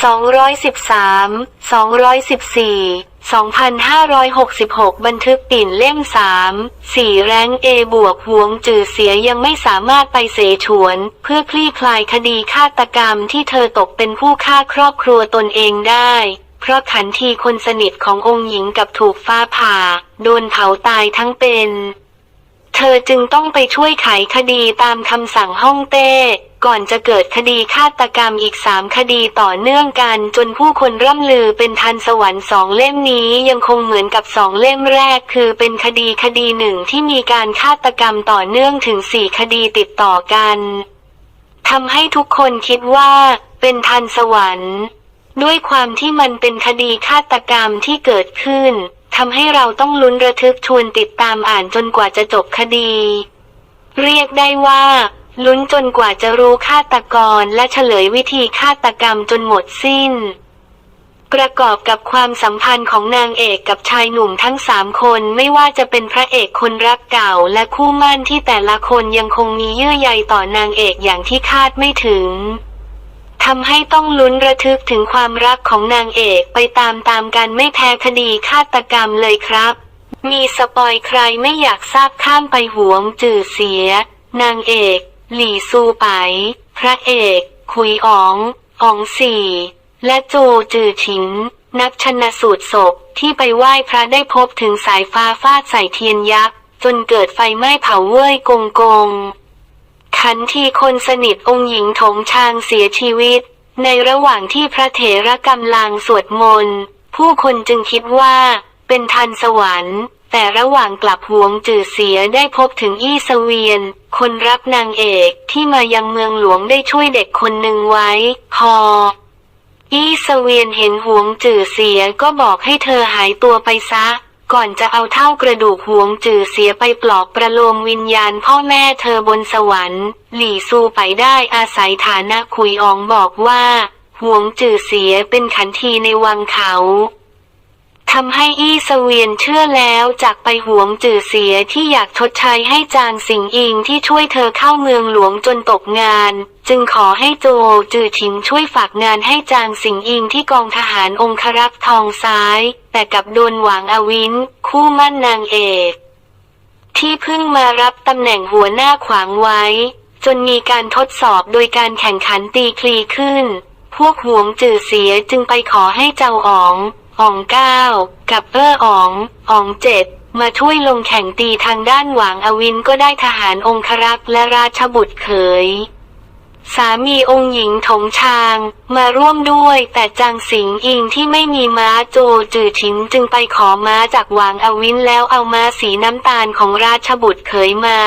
213 214 2,566 บันทึกปิ่นเล่ม 3 4 แรงเอบวกหวงจือเสียยังไม่สามารถไปเสฉวน เพื่อคลี่คลายคดีฆาตกรรมที่เธอตกเป็นผู้ฆ่าครอบครัวตนเองได้ เพราะขันทีคนสนิทขององค์หญิงกับถูกฟ้าผ่า โดนเผาตายทั้งเป็น เธอจึงต้องไปช่วยไขคดีตามคำสั่งฮ่องเต้ ก่อนจะเกิดคดีฆาตกรรมอีกสามคดีต่อเนื่องกัน จนผู้คนร่ำลือเป็นทันสวรรค์สองเล่มนี้ยังคงเหมือนกับสองเล่มแรก คือเป็นคดีคดีหนึ่งที่มีการฆาตกรรมต่อเนื่องถึงสี่คดีติดต่อกันทำให้ทุกคนคิดว่า เป็นทันสวรรค์ ด้วยความที่มันเป็นคดีฆาตกรรมที่เกิดขึ้นทำให้เราต้องลุ้นระทึกชวนติดตามอ่านจนกว่าจะจบคดี เรียกได้ว่า ลุ้นจนกว่าจะรู้ฆาตกรและเฉลยวิธีฆาตกรรมจนหมดสิ้น ประกอบกับความสัมพันธ์ของนางเอกกับชายหนุ่มทั้งสามคนไม่ว่าจะเป็นพระเอกคนรักเก่าและคู่มั่นที่แต่ละคนยังคงมีเยื่อใยต่อนางเอกอย่างที่คาดไม่ถึงทำให้ต้องลุ้นระทึกถึงความรักของนางเอกไปตามตามกันไม่แพ้คดีฆาตกรรมเลยครับ มีสปอยใครไม่อยากทราบข้ามไปหวงจื่อเสีย นางเอก หลี่ซูไป พระเอก คุยอ๋องอ๋องสี่ และโจจือฉิง นักชนสูตรศพที่ไปไหว้พระได้พบถึงสายฟ้าฟาดใส่เทียนยักษ์ จนเกิดไฟไหม้เผาเว่ยกงกง ขันทีคนสนิทองค์หญิงถงชางเสียชีวิต ในระหว่างที่พระเถระกำลังสวดมนต์ผู้คนจึงคิดว่า เป็นทันสวรรค์ แต่ระหว่างกลับหวงจือเสียได้พบถึงอี้เสเวียน คนรักนางเอกที่มายังเมืองหลวงได้ช่วยเด็กคนหนึ่งไว้ พอ อี้เสเวียนเห็นหวงจือเสียก็บอกให้เธอหายตัวไปซะ ก่อนจะเอาเท่ากระดูกหวงจือเสียไปปลอบประโลมวิญญาณพ่อแม่เธอบนสวรรค์ หลี่ซูไปได้อาศัยฐานะคุยอองบอกว่าหวงจือเสียเป็นขันทีในวังเขา ทำให้อี้เสวียนเชื่อแล้วจากไปหวงจือเสียที่อยากชดใช้ให้จางสิงอิงที่ช่วยเธอเข้าเมืองหลวงจนตกงาน จึงขอให้โจจือถิงช่วยฝากงานให้จางสิงอิงที่กองทหารองครักษ์ทองซ้าย แต่กับโดนหวางอวินคู่มั่นนางเอก ที่เพิ่งมารับตำแหน่งหัวหน้าขวางไว้ จนมีการทดสอบโดยการแข่งขันตีคลีขึ้น พวกหวงจือเสียจึงไปขอให้เจ้าอ๋อง อ๋องเก้ากับเอ้ออ๋องอ๋องเจ็ดมาช่วยลงแข่งตีทางด้านหวางอวินก็ได้ทหารองครักษ์และราชบุตรเขย สามีองค์หญิงถงชางมาร่วมด้วยแต่จางสิงอิงที่ไม่มีม้าโจจือฉินจึงไปขอม้าจากหวางอวินแล้วเอาม้าสีน้ำตาลของราชบุตรเขยมา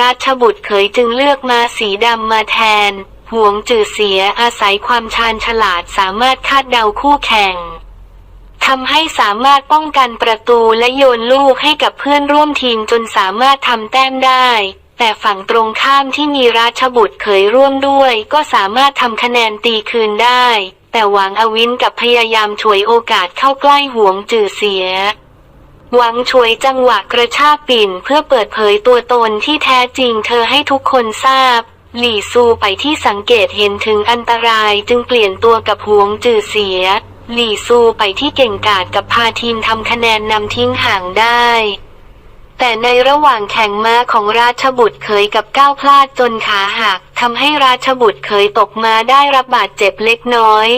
ราชบุตรเขยจึงเลือกม้าสีดำมาแทนห่วงจือเสียอาศัยความชาญฉลาดสามารถคาดเดาคู่แข่ง ทำให้สามารถป้องกันประตูและโยนลูกให้กับเพื่อนร่วมทีมจนสามารถทำแต้มได้ แต่ฝั่งตรงข้ามที่มีราชบุตรเคยร่วมด้วย ก็สามารถทำคะแนนตีคืนได้ แต่หวังอวินกับพยายามฉวยโอกาสเข้าใกล้ห่วงจื่อเสียหวังฉวยจังหวะกระชากปิ่นเพื่อเปิดเผยตัวตนที่แท้จริงเธอให้ทุกคนทราบ หลี่ซูไปที่สังเกตเห็นถึงอันตรายจึงเปลี่ยนตัวกับหวงจื่อเสีย หลี่ซูไปที่เก่งกาจกับพาทีมทำคะแนนนำทิ้งห่างได้ แต่ในระหว่างแข่งม้าของราชบุตรเคยกับก้าวพลาดจนขาหักทำให้ราชบุตรเคยตกม้าได้รับบาดเจ็บเล็กน้อย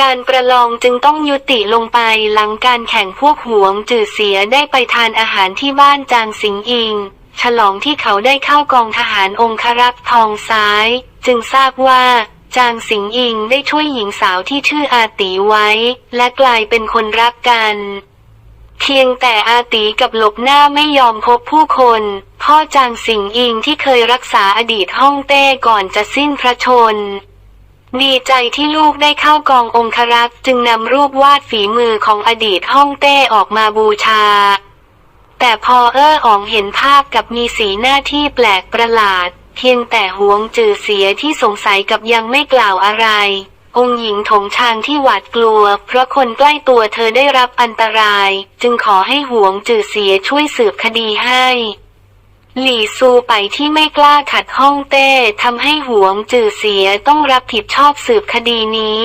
การประลองจึงต้องยุติลงไปหลังการแข่งพวกหวงจือเสียได้ไปทานอาหารที่บ้านจางสิงอิง ฉลองที่เขาได้เข้ากองทหารองครักษ์ทองซ้าย จึงทราบว่า จางสิงอิงได้ช่วยหญิงสาวที่ชื่ออาตีไว้ และกลายเป็นคนรักกันเพียงแต่อาตีกับหลบหน้าไม่ยอมพบผู้คน พ่อจางสิงอิงที่เคยรักษาอดีตฮ่องเต้ก่อนจะสิ้นพระชน ดีใจที่ลูกได้เข้ากององครักษ์จึงนำรูปวาดฝีมือของอดีตฮ่องเต้ออกมาบูชา แต่พอเอ้ออองเห็นภาพกับมีสีหน้าที่แปลกประหลาด เพียงแต่หวงจือเสียที่สงสัยกับยังไม่กล่าวอะไร องค์หญิงถงชางที่หวาดกลัว เพราะคนใกล้ตัวเธอได้รับอันตราย จึงขอให้หวงจือเสียช่วยสืบคดีให้ หลี่ซูไปที่ไม่กล้าขัดห้องเต้ทำให้หวงจือเสียต้องรับผิดชอบสืบคดีนี้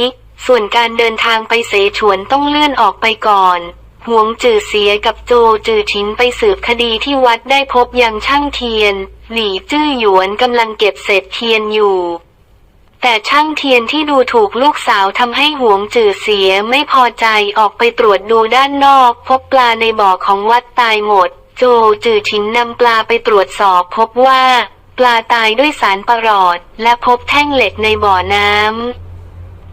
ส่วนการเดินทางไปเสฉวนต้องเลื่อนออกไปก่อน หวงจือเสียกับโจจือฉินไปสืบคดีที่วัดได้พบยังช่างเทียน หลี่จื้อหยวนกำลังเก็บเศษเทียนอยู่ แต่ช่างเทียนที่ดูถูกลูกสาวทำให้หวงจือเสียไม่พอใจออกไปตรวจดูด้านนอก พบปลาในบ่อของวัดตายหมด โจจือฉินนำปลาไปตรวจสอบพบว่า ปลาตายด้วยสารประหลอด และพบแท่งเหล็กในบ่อน้ำ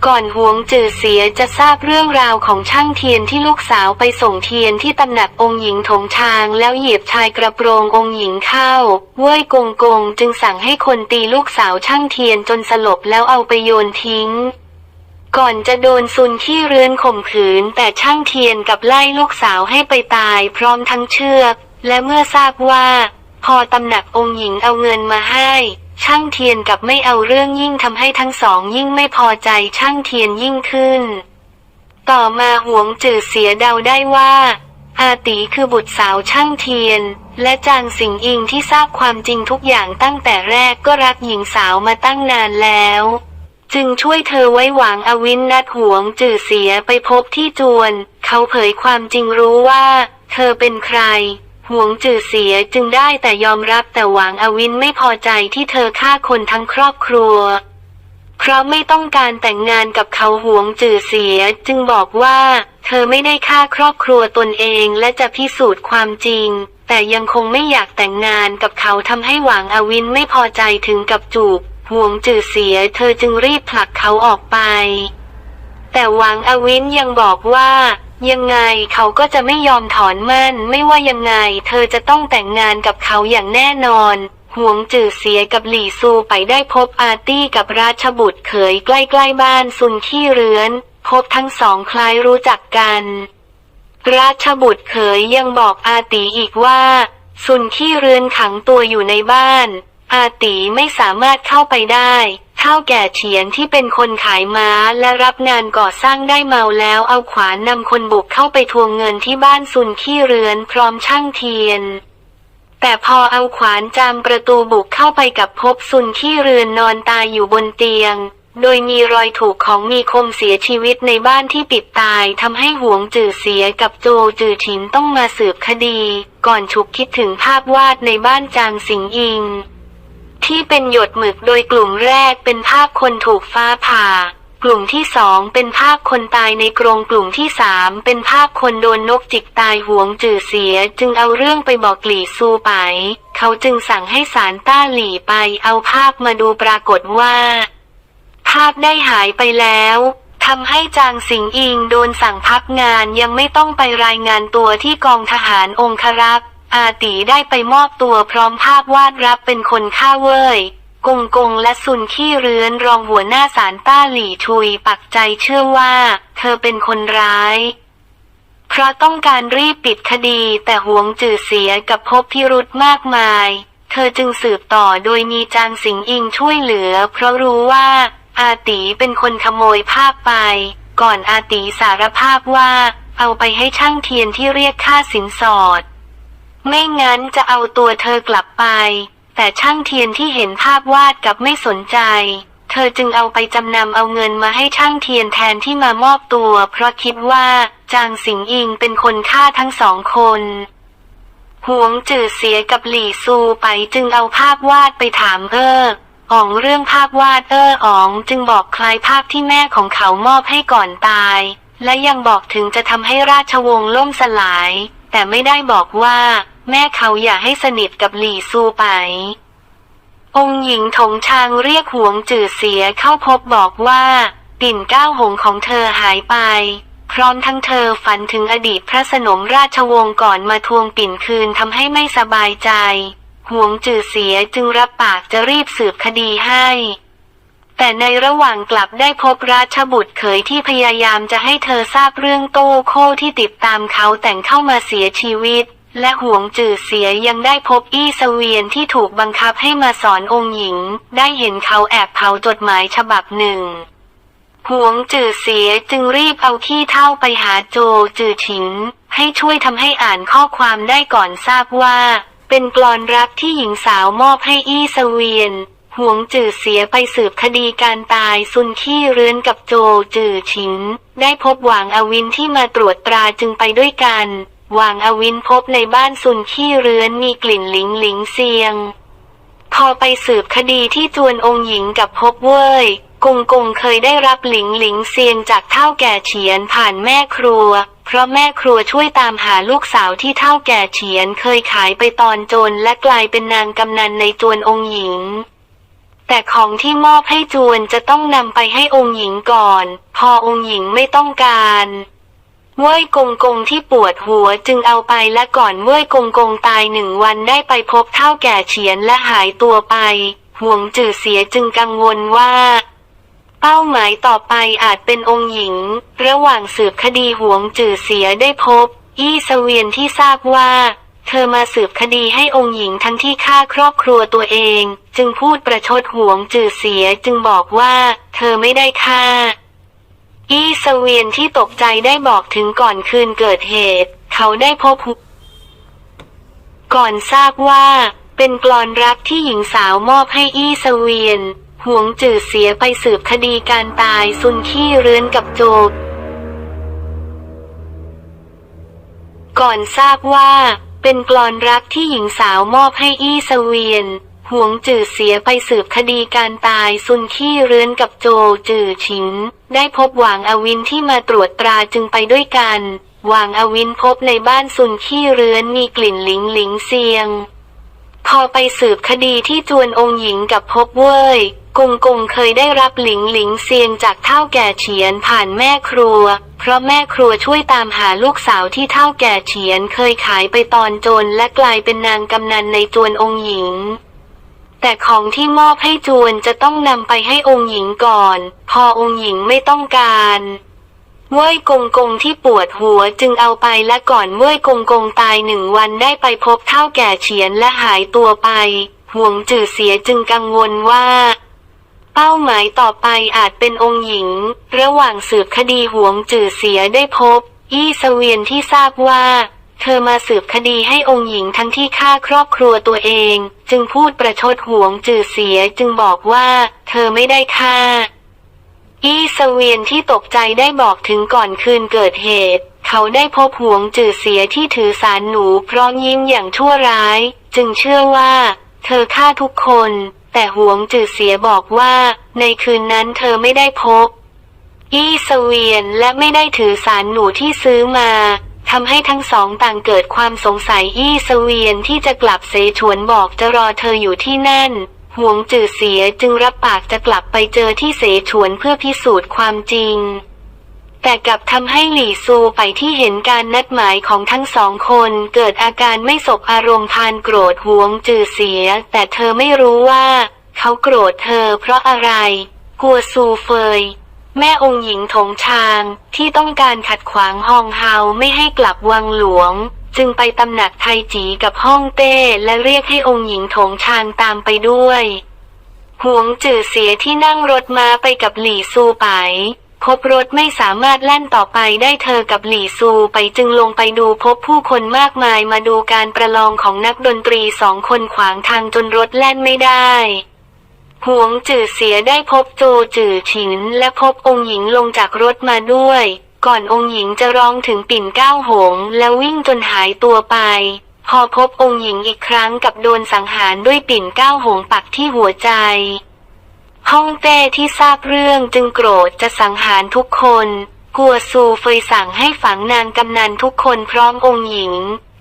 ก่อนหวงจือเสียจะทราบเรื่องราวของช่างเทียนที่ลูกสาวไปส่งเทียนที่ตำหนักองค์หญิงถงชางแล้วเหยียบชายกระโปรงองค์หญิงเข้า เว่ยกงกงจึงสั่งให้คนตีลูกสาวช่างเทียนจนสลบแล้วเอาไปโยนทิ้ง ก่อนจะโดนซุนขี้เรือนข่มขืนแต่ช่างเทียนกับไล่ลูกสาวให้ไปตายพร้อมทั้งเชือก และเมื่อทราบว่า พอตำหนักองค์หญิงเอาเงินมาให้ ช่างเทียนกับไม่เอาเรื่องยิ่งทำให้ทั้งสองยิ่งไม่พอใจช่างเทียนยิ่งขึ้น ต่อมาหวงจือเสียเดาได้ว่า อาตีคือบุตรสาวช่างเทียน และจางสิงอิงที่ทราบความจริงทุกอย่างตั้งแต่แรกก็รักหญิงสาวมาตั้งนานแล้ว จึงช่วยเธอไว้หวังอวินนัดหวงจือเสียไปพบที่จวน เขาเผยความจริงรู้ว่า เธอเป็นใคร หวงจือเสียจึงได้แต่ยอมรับแต่หวังอวินไม่พอใจที่เธอฆ่าคนทั้งครอบครัว เพราะไม่ต้องการแต่งงานกับเขาหวงจือเสียจึงบอกว่า เธอไม่ได้ฆ่าครอบครัวตนเองและจะพิสูจน์ความจริง แต่ยังคงไม่อยากแต่งงานกับเขาทำให้หวังอวินไม่พอใจถึงกับจูบหวงจือเสียเธอจึงรีบผลักเขาออกไป แต่หวังอวินยังบอกว่า ยังไงเขาก็จะไม่ยอมถอนมั่น ไม่ว่ายังไง เธอจะต้องแต่งงานกับเขาอย่างแน่นอนห่วงจือเสียกับหลี่ซูไปได้พบอาร์ตี้กับราชบุตรเขยใกล้ๆบ้านซุนขี้เรือน พบทั้งสองคล้ายรู้จักกัน ราชบุตรเขยยังบอกอาตีอีกว่า ซุนขี้เรือนขังตัวอยู่ในบ้าน อาตีไม่สามารถเข้าไปได้ เท่าแก่เฉียนที่เป็นคนขายม้าและรับงานก่อสร้างได้เมาแล้วเอาขวานนำคนบุกเข้าไปทวงเงินที่บ้านซุนขี้เรือนพร้อมช่างเทียน แต่พอเอาขวานจามประตูบุกเข้าไปกับพบซุนขี้เรือนนอนตายอยู่บนเตียง โดยมีรอยถูกของมีคมเสียชีวิตในบ้านที่ปิดตายทำให้หวงจือเสียกับโจจือฉินต้องมาสืบคดี ก่อนฉุกคิดถึงภาพวาดในบ้านจางสิงอิง ที่เป็นหยดหมึกโดยกลุ่มแรกเป็นภาพคนถูกฟ้าผ่า กลุ่มที่สองเป็นภาพคนตายในกรงกลุ่มที่สามเป็นภาพคนโดนนกจิกตายหวงจือเสีย จึงเอาเรื่องไปบอกหลี่ซูไป เขาจึงสั่งให้สารต้าหลี่ไปเอาภาพมาดูปรากฏว่า ภาพได้หายไปแล้วทำให้จางสิงอิงโดนสั่งพักงานยังไม่ต้องไปรายงานตัวที่กองทหารองครักษ์ อาตีได้ไปมอบตัวพร้อมภาพวาดรับเป็นคนฆ่าเว้ยกงกงและซุนขี้เรือนรองหัวหน้าสารต้าหลี่ชุยปักใจเชื่อว่า เธอเป็นคนร้าย เพราะต้องการรีบปิดคดีแต่หวงจือเสียกับพบพิรุธมากมาย เธอจึงสืบต่อโดยมีจางสิงอิงช่วยเหลือ เพราะรู้ว่า อาตีเป็นคนขโมยภาพไป ก่อนอาตีสารภาพว่า เอาไปให้ช่างเทียนที่เรียกค่าสินสอด ไม่งั้นจะเอาตัวเธอกลับไป แต่ช่างเทียนที่เห็นภาพวาดกับไม่สนใจ เธอจึงเอาไปจำนำเอาเงินมาให้ช่างเทียนแทนที่มามอบตัว เพราะคิดว่าจางสิงอิงเป็นคนฆ่าทั้งสองคนหวงจือเสียกับหลี่ซูไปจึงเอาภาพวาดไปถามเอออ๋องเรื่องภาพวาดเอออ๋องจึงบอกคลายภาพที่แม่ของเขามอบให้ก่อนตาย และยังบอกถึงจะทำให้ราชวงศ์ล่มสลาย แต่ไม่ได้บอกว่า แม่เขาอยากให้สนิทกับหลี่ซูไป องค์หญิงถงชางเรียกหวงจือเสียเข้าพบบอกว่าปิ่นเก้าหงของเธอหายไป พร้อมทั้งเธอฝันถึงอดีตพระสนมราชวงศ์ก่อนมาทวงปิ่นคืนทำให้ไม่สบายใจหวงจือเสียจึงรับปากจะรีบสืบคดีให้ แต่ในระหว่างกลับได้พบราชบุตรเขยที่พยายามจะให้เธอทราบเรื่องโต้โค้ที่ติดตามเขาแต่งเข้ามาเสียชีวิต และหวงจือเสียยังได้พบอี้เสเวียนที่ถูกบังคับให้มาสอนองค์หญิง ได้เห็นเขาแอบเผาจดหมายฉบับหนึ่งหวงจือเสียจึงรีบเอาขี้เท่าไปหาโจจือฉิง ให้ช่วยทำให้อ่านข้อความได้ก่อนทราบว่า เป็นกลอนรักที่หญิงสาวมอบให้อี้เสเวียนหวงจื่อเสียไปสืบคดีการตายซุนขี้เรือนกับโจจื่อฉินได้พบหวางอวินที่มาตรวจตราจึงไปด้วยกัน วางอวินพบในบ้านซุนขี้เรือนมีกลิ่นหลิงหลิงเซียง พอไปสืบคดีที่จวนองค์หญิงกับพบเว้ยกงกงเคยได้รับหลิงหลิงเซียงจากเท่าแก่เฉียนผ่านแม่ครัว เพราะแม่ครัวช่วยตามหาลูกสาวที่เท่าแก่เฉียนเคยขายไปตอนจนและกลายเป็นนางกำนันในจวนองค์หญิง แต่ของที่มอบให้จวนจะต้องนำไปให้องค์หญิงก่อน พอองค์หญิงไม่ต้องการ เว้ยกงกงที่ปวดหัวจึงเอาไปและก่อนเว้ยกงกงตายหนึ่งวันได้ไปพบเท่าแก่เฉียนและหายตัวไป ห่วงจื่อเสียจึงกังวลว่า เป้าหมายต่อไปอาจเป็นองค์หญิง ระหว่างสืบคดีห่วงจื่อเสียได้พบ อี้เสเวียนที่ทราบว่า เธอมาสืบคดีให้องค์หญิงทั้งที่ฆ่าครอบครัวตัวเอง จึงพูดประชดห่วงจื่อเสียจึงบอกว่า เธอไม่ได้ฆ่า อี้เสเวียนที่ตกใจได้บอกถึงก่อนคืนเกิดเหตุ เขาได้พบก่อนทราบว่า เป็นกลอนรักที่หญิงสาวมอบให้อี้เสเวียนหวงจื่อเสียไปสืบคดีการตายซุนขี้เรือนกับโจบก่อนทราบว่า เป็นกลอนรักที่หญิงสาวมอบให้อี้เสเวียน หวงจื่อเสียไปสืบคดีการตายซุนขี้เรือนกับโจจื่อฉิน ได้พบหวางอวินที่มาตรวจตราจึงไปด้วยกันหวางอวินพบในบ้านซุนขี้เรือนมีกลิ่นหลิงหลิงเซียง พอไปสืบคดีที่จวนองค์หญิงกับพบเว้ยกงกงเคยได้รับหลิงหลิงเซียงจากเท่าแก่เฉียนผ่านแม่ครัว เพราะแม่ครัวช่วยตามหาลูกสาวที่เท่าแก่เฉียนเคยขายไปตอนจนและกลายเป็นนางกำนันในจวนองค์หญิง แต่ของที่มอบให้จวนจะต้องนำไปให้องค์หญิงก่อน พอองค์หญิงไม่ต้องการเว้ยกงกงที่ปวดหัวจึงเอาไปและก่อนเว้ยกงกงตายหนึ่งวันได้ไปพบเท่าแก่เฉียนและหายตัวไป ห่วงจื่อเสียจึงกังวลว่า เป้าหมายต่อไปอาจเป็นองค์หญิง ระหว่างสืบคดีห่วงจื่อเสียได้พบอี้เสเวียนที่ทราบว่า เธอมาสืบคดีให้องค์หญิงทั้งที่ฆ่าครอบครัวตัวเอง จึงพูดประชดห่วงจื่อเสียจึงบอกว่า เธอไม่ได้ฆ่า อี้เสเวียนที่ตกใจได้บอกถึงก่อนคืนเกิดเหตุ เขาได้พบห่วงจื่อเสียที่ถือสารหนูพร้อมยิ้มอย่างชั่วร้าย จึงเชื่อว่า เธอฆ่าทุกคน แต่ห่วงจื่อเสียบอกว่า ในคืนนั้นเธอไม่ได้พบ อี้เสเวียนและไม่ได้ถือสารหนูที่ซื้อมา ทำให้ทั้งสองต่างเกิดความสงสัยอี้เสเวียนที่จะกลับเสฉวนบอกจะรอเธออยู่ที่นั่นห่วงจื่อเสียจึงรับปากจะกลับไปเจอที่เสฉวนเพื่อพิสูจน์ความจริง แต่กลับทำให้หลี่ซูไปที่เห็นการนัดหมายของทั้งสองคนเกิดอาการไม่สบอารมณ์พานโกรธห่วงจื่อเสีย แต่เธอไม่รู้ว่า เขาโกรธเธอเพราะอะไรกลัวซูเฟย แม่องค์หญิงถงชางที่ต้องการขัดขวางฮองเฮาไม่ให้กลับวังหลวง จึงไปตำหนักไทจีกับฮ่องเต้และเรียกให้องค์หญิงถงชางตามไปด้วยหวงจื่อเสียที่นั่งรถม้าไปกับหลี่ซูไปพบรถไม่สามารถแล่นต่อไปได้เธอกับหลี่ซูไปจึงลงไปดูพบผู้คนมากมายมาดูการประลองของนักดนตรีสองคนขวางทางจนรถแล่นไม่ได้ หวงจื่อเสียได้พบโจจื่อฉิน และพบองค์หญิงลงจากรถมาด้วย ก่อนองค์หญิงจะร้องถึงปิ่นก้าวหง และวิ่งจนหายตัวไป พอพบองค์หญิงอีกครั้งกับโดนสังหารด้วยปิ่นก้าวหงปักที่หัวใจฮ่องเต้ที่ทราบเรื่องจึงโกรธจะสังหารทุกคน กัวซูเฟยสั่งให้ฝังนางกำนันทุกคนพร้อมองค์หญิง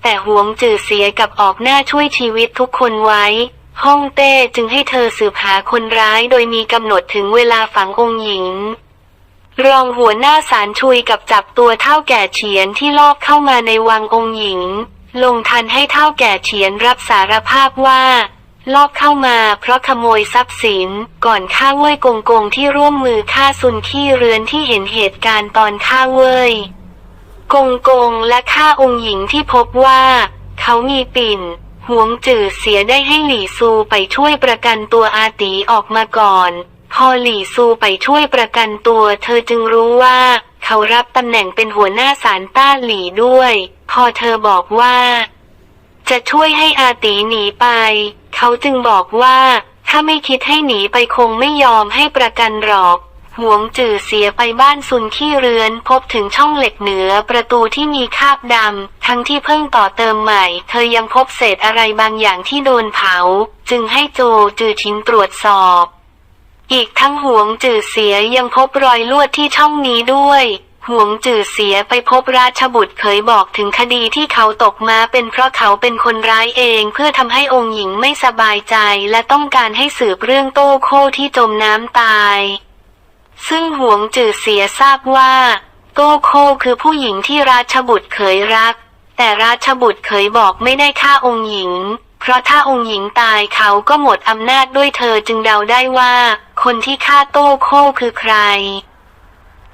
แต่หวงจื่อเสียกับออกหน้าช่วยชีวิตทุกคนไว้ ฮ่องเต้จึงให้เธอสืบหาคนร้ายโดยมีกำหนดถึงเวลาฝังองค์หญิง รองหัวหน้าสารชุยกับจับตัวเท่าแก่เฉียนที่ลอบเข้ามาในวังองค์หญิง ลงทันให้เท่าแก่เฉียนรับสารภาพว่า ลอบเข้ามาเพราะขโมยทรัพย์สิน ก่อนฆ่าเว่ยกงกงที่ร่วมมือฆ่าซุนขี้เรือนที่เห็นเหตุการณ์ตอนฆ่าเว่ยกงกงและฆ่าองค์หญิงที่พบว่า เขามีปิ่น หวงจื่อเสียได้ให้หลี่ซูไปช่วยประกันตัวอาตีออกมาก่อน พอหลี่ซูไปช่วยประกันตัว เธอจึงรู้ว่า เขารับตำแหน่งเป็นหัวหน้าศาลต้าหลี่ด้วย พอเธอบอกว่า จะช่วยให้อาตีหนีไป เขาจึงบอกว่า ถ้าไม่คิดให้หนีไปคงไม่ยอมให้ประกันหรอก หวงจื่อเสียไปบ้านซุนขี้เรือน พบถึงช่องเหล็กเหนือประตูที่มีคาบดำ ทั้งที่เพิ่งต่อเติมใหม่ เธอยังพบเศษอะไรบางอย่างที่โดนเผา จึงให้โจจือชินตรวจสอบ อีกทั้งหวงจื่อเสียยังพบรอยลวดที่ช่องนี้ด้วยหวงจื่อเสียไปพบราชบุตรเคยบอกถึงคดีที่เขาตกมาเป็นเพราะเขาเป็นคนร้ายเอง เพื่อทำให้องค์หญิงไม่สบายใจและต้องการให้สืบเรื่องโต้โค้ที่จมน้ำตาย ซึ่งหวงจื่อเสียทราบว่าโต้โคคือผู้หญิงที่ราชบุตรเคยรัก แต่ราชบุตรเคยบอกไม่ได้ฆ่าองค์หญิง เพราะถ้าองค์หญิงตายเขาก็หมดอำนาจด้วยเธอจึงเดาได้ว่า คนที่ฆ่าโต้โคคือใคร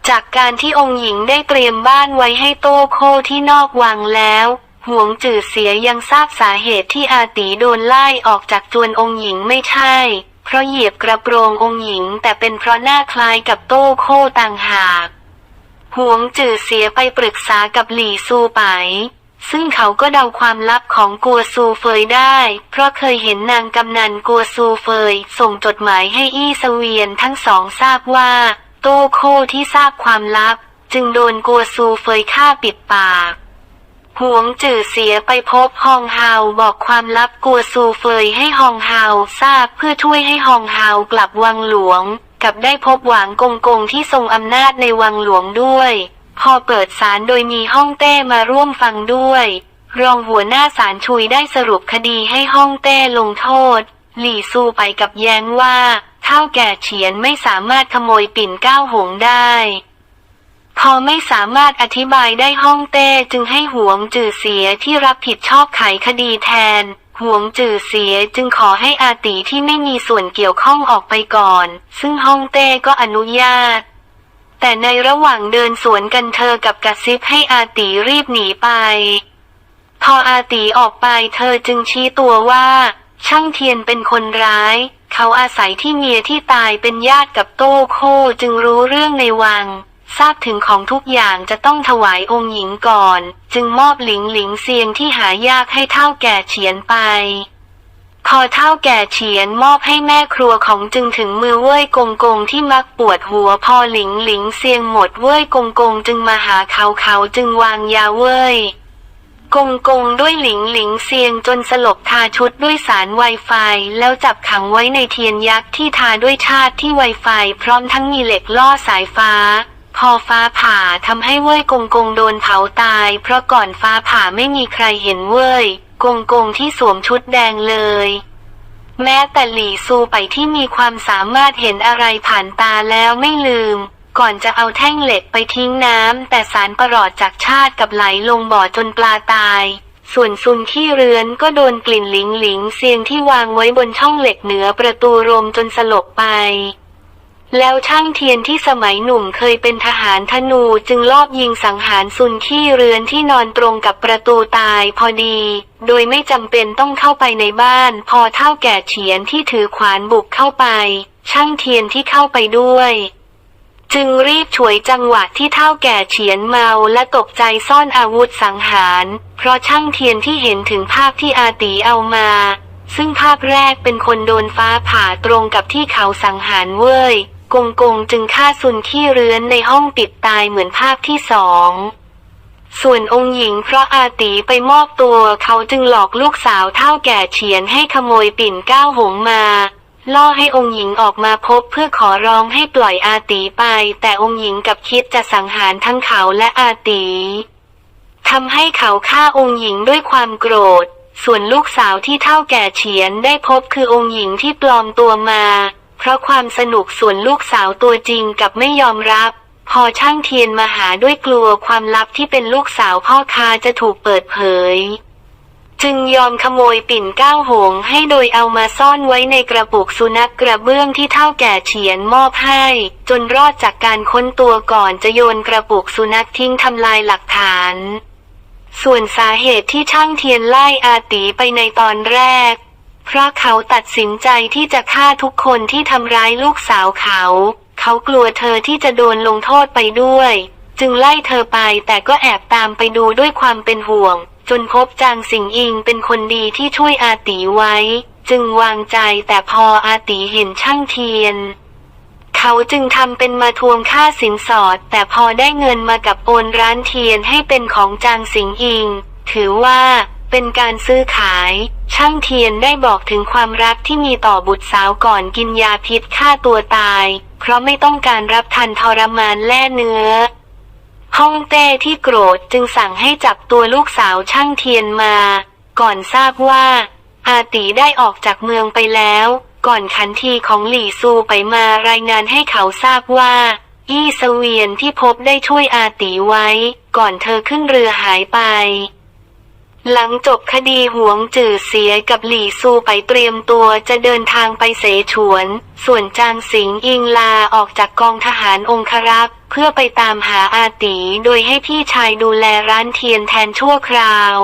จากการที่องค์หญิงได้เตรียมบ้านไว้ให้โต้โคที่นอกวังแล้วหวงจื่อเสียยังทราบสาเหตุที่อาตีโดนไล่ออกจากจวนองค์หญิงไม่ใช่ เพราะเหยียบกระโปรงองค์หญิง แต่เป็นเพราะหน้าคล้ายกับโต้โคต่างหากหวงจื่อเสียไปปรึกษากับหลี่ซูไป ซึ่งเขาก็เดาความลับของกัวซูเฟยได้ เพราะเคยเห็นนางกำนันกัวซูเฟย ส่งจดหมายให้อี้สเวียนทั้งสองทราบว่า โต้โคที่ทราบความลับ จึงโดนกัวซูเฟยฆ่าปิดปาก หวงจื่อเสียไปพบฮองฮาวบอกความลับกัวซูเฟยให้ฮองฮาวทราบเพื่อช่วยให้ฮองฮาวกลับวังหลวง กับได้พบหวางกงกงที่ทรงอำนาจในวังหลวงด้วย พอเปิดศาลโดยมีฮ่องเต้มาร่วมฟังด้วย รองหัวหน้าศาลชุยได้สรุปคดีให้ฮ่องเต้ลงโทษ หลี่ซูไปกับแย้งว่าเท่าแก่เฉียนไม่สามารถขโมยปิ่นก้าวหงได้ พอไม่สามารถอธิบายได้ฮ่องเต้จึงให้หวงจื่อเสียที่รับผิดชอบไขคดีแทน หวงจื่อเสียจึงขอให้อาตีที่ไม่มีส่วนเกี่ยวข้องออกไปก่อน ซึ่งฮ่องเต้ก็อนุญาต แต่ในระหว่างเดินสวนกันเธอกับกระซิบให้อาตีรีบหนีไป พออาตีออกไปเธอจึงชี้ตัวว่า ช่างเทียนเป็นคนร้ายเขาอาศัยที่เมียที่ตายเป็นญาติกับโต้โคจึงรู้เรื่องในวัง ทราบถึงของทุกอย่างจะต้องถวายองค์หญิงก่อน จึงมอบหลิงหลิงเซียงที่หายากให้เท่าแก่เฉียนไป พอเท่าแก่เฉียนมอบให้แม่ครัวของจึงถึงมือเว้ยกงกงที่มักปวดหัวพอหลิงหลิงเซียงหมดเว้ยกงกงจึงมาหาเขาเขาจึงวางยาเว้ยกงกงด้วยหลิงหลิงเซียงจนสลบทาชุดด้วยสารไวไฟแล้วจับขังไว้ในเทียนยักษ์ที่ทาด้วยชาติที่ไวไฟพร้อมทั้งมีเหล็กล่อสายฟ้า พอฟ้าผ่าทำให้เว้ยกงกงโดนเผาตาย เพราะก่อนฟ้าผ่าไม่มีใครเห็นเว้ยกงกงที่สวมชุดแดงเลย แม้แต่หลี่ซูไปที่มีความสามารถเห็นอะไรผ่านตาแล้วไม่ลืม ก่อนจะเอาแท่งเหล็กไปทิ้งน้ำแต่สารประหลอดจากชาติกับไหลลงบ่อจนปลาตาย ส่วนซุนขี้เรือนก็โดนกลิ่นหลิงหลิงเสียงที่วางไว้บนช่องเหล็กเหนือประตูรมจนสลบไป แล้วช่างเทียนที่สมัยหนุ่มเคยเป็นทหารธนูจึงลอบยิงสังหารซุนขี้เรือนที่นอนตรงกับประตูตายพอดี โดยไม่จำเป็นต้องเข้าไปในบ้าน พอเท่าแก่เฉียนที่ถือขวานบุกเข้าไป ช่างเทียนที่เข้าไปด้วย จึงรีบฉวยจังหวะที่เท่าแก่เฉียนเมาและตกใจซ่อนอาวุธสังหาร เพราะช่างเทียนที่เห็นถึงภาพที่อาตีเอามาซึ่งภาพแรกเป็นคนโดนฟ้าผ่าตรงกับที่เขาสังหารเว้ย กงกงจึงฆ่าซุนขี้เรือนในห้องปิดตายเหมือนภาพที่สองส่วนองค์หญิงเพราะอาตีไปมอบตัวเขาจึงหลอกลูกสาวเท่าแก่เฉียนให้ขโมยปิ่นก้าวหงมา ล่อให้องค์หญิงออกมาพบเพื่อขอร้องให้ปล่อยอาตีไป แต่องค์หญิงกับคิดจะสังหารทั้งเขาและอาตีทำให้เขาฆ่าองค์หญิงด้วยความโกรธ ส่วนลูกสาวที่เท่าแก่เฉียนได้พบคือองค์หญิงที่ปลอมตัวมา เพราะความสนุกส่วนลูกสาวตัวจริงกับไม่ยอมรับ พอช่างเทียนมาหาด้วยกลัวความลับที่เป็นลูกสาวพ่อค้าจะถูกเปิดเผย จึงยอมขโมยปิ่นก้าวหงให้โดยเอามาซ่อนไว้ในกระปุกสุนัขกระเบื้องที่เท่าแก่เฉียนมอบให้ จนรอดจากการค้นตัวก่อนจะโยนกระปุกสุนัขทิ้งทำลายหลักฐาน ส่วนสาเหตุที่ช่างเทียนไล่อาตีไปในตอนแรก เพราะเขาตัดสินใจที่จะฆ่าทุกคนที่ทำร้ายลูกสาวเขา เขากลัวเธอที่จะโดนลงโทษไปด้วย จึงไล่เธอไปแต่ก็แอบตามไปดูด้วยความเป็นห่วง จนพบจางสิงอิงเป็นคนดีที่ช่วยอาตีไว้ จึงวางใจแต่พออาตีเห็นช่างเทียน เขาจึงทำเป็นมาทวงค่าสินสอด แต่พอได้เงินมากับโอนร้านเทียนให้เป็นของจางสิงอิง ถือว่า เป็นการซื้อขาย ช่างเทียนได้บอกถึงความรักที่มีต่อบุตรสาวก่อนกินยาพิษฆ่าตัวตาย เพราะไม่ต้องการรับทันทรมานแล่เนื้อฮ่องเต้ที่โกรธจึงสั่งให้จับตัวลูกสาวช่างเทียนมา ก่อนทราบว่า อาตีได้ออกจากเมืองไปแล้ว ก่อนขันทีของหลี่ซูไปมารายงานให้เขาทราบว่า อี้เสเวียนที่พบได้ช่วยอาตีไว้ ก่อนเธอขึ้นเรือหายไป หลังจบคดีหวงจื่อเสียกับหลี่ซูไปเตรียมตัวจะเดินทางไปเสฉวน ส่วนจางสิงอิงลาออกจากกองทหารองครักษ์เพื่อไปตามหาอาตีโดยให้พี่ชายดูแลร้านเทียนแทนชั่วคราว